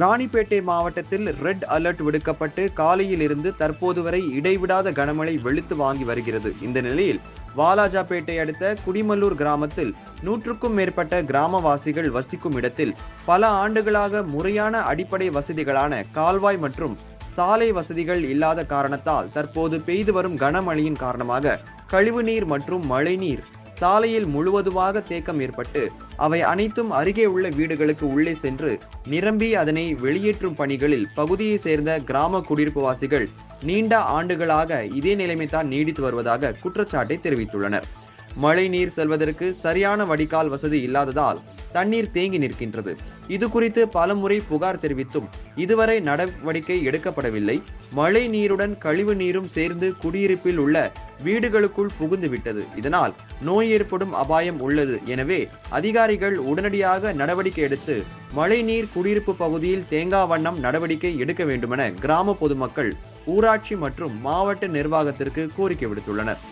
ராணிப்பேட்டை மாவட்டத்தில் red alert விடுக்கப்பட்டு காலையில் இருந்து தற்போது வரை இடைவிடாத கனமழை வெளுத்து வாங்கி வருகிறது. இந்த நிலையில் வாலாஜாபேட்டை அடுத்த குடிமல்லூர் கிராமத்தில் நூற்றுக்கும் மேற்பட்ட கிராமவாசிகள் வசிக்கும் இடத்தில் பல ஆண்டுகளாக முறையான அடிப்படை வசதிகளான கால்வாய் மற்றும் சாலை வசதிகள் இல்லாத காரணத்தால் தற்போது பெய்து வரும் கனமழையின் காரணமாக கழிவுநீர் மற்றும் மழைநீர் சாலையில் முழுவதுமாக தேக்கம் ஏற்பட்டு அவை அனைத்தும் அருகே உள்ள வீடுகளுக்கு உள்ளே சென்று நிரம்பி அதனை வெளியேற்றும் பணிகளில் பகுதியை சேர்ந்த கிராம குடியிருப்புவாசிகள் நீண்ட ஆண்டுகளாக இதே நிலைமைதான் நீடித்து வருவதாக குற்றச்சாட்டை தெரிவித்துள்ளனர். மழை நீர் செல்வதற்கு சரியான வடிகால் வசதி இல்லாததால் தண்ணீர் தேங்கி நிற்கின்றது. இது குறித்து பலமுறை புகார் தெரிவித்தும் இதுவரை நடவடிக்கை எடுக்கப்படவில்லை. மழை நீருடன் கழிவு நீரும் சேர்ந்து குடியிருப்பில் உள்ள வீடுகளுக்குள் புகுந்துவிட்டது. இதனால் நோய் ஏற்படும் அபாயம் உள்ளது. எனவே அதிகாரிகள் உடனடியாக நடவடிக்கை எடுத்து மழைநீர் குடியிருப்பு பகுதியில் தேங்கா வண்ணம் நடவடிக்கை எடுக்க வேண்டுமென கிராம பொதுமக்கள் ஊராட்சி மற்றும் மாவட்ட நிர்வாகத்திற்கு கோரிக்கை விடுத்துள்ளனர்.